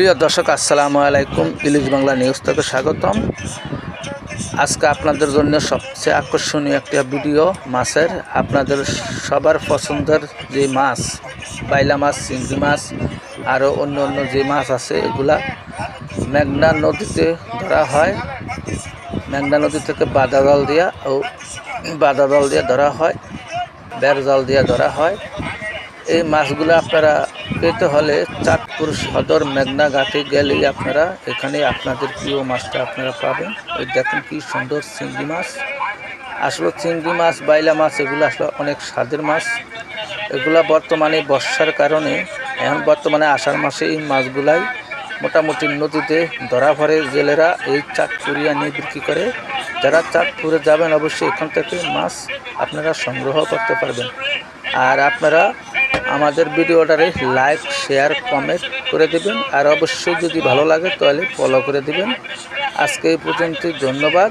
প্রিয় দর্শক, আসসালামু আলাইকুম। ইলিশ বাংলা নিউজ থেকে স্বাগতম। আজকে আপনাদের জন্য সবচেয়ে আকর্ষণীয় একটা ভিডিও মাছের। আপনাদের সবার পছন্দের যে মাছ বাইলা মাছ, চিংড়ি মাছ, আরও অন্য অন্য যে মাছ আছে, এগুলা মেঘনা নদীতে ধরা হয়। মেঘনা নদী থেকে বাদা জল দিয়া ও বাদা জল দিয়ে ধরা হয়, বের জল দিয়ে ধরা হয়। এই মাছগুলো আপনারা পেতে হলে চাঁদপুর সদর মেঘনা ঘাটে গেলেই আপনারা এখানে আপনাদের প্রিয় মাছটা আপনারা পাবেন। ওই দেখেন কি সুন্দর চিংড়ি মাছ। আসলে চিংড়ি মাছ, বাইলা মাছ, এগুলো আসলে অনেক স্বাদের মাছ। এগুলা বর্তমানে বর্ষার কারণে, এখন বর্তমানে আষাঢ় মাসে এই মাছগুলাই মোটামুটি নদীতে ধরা পড়ে। জেলেরা এই চাঁদপুরিয়া নিয়ে বিক্রি করে। যারা চাঁদপুরে যাবেন অবশ্যই এখান থেকে মাছ আপনারা সংগ্রহ করতে পারবেন। আর আপনারা আমাদের ভিডিওটারে লাইক শেয়ার কমেন্ট করে দিবেন। আর অবশ্যই যদি ভালো লাগে তাহলে ফলো করে দিবেন। আজকে এই পর্যন্ত ধন্যবাদ।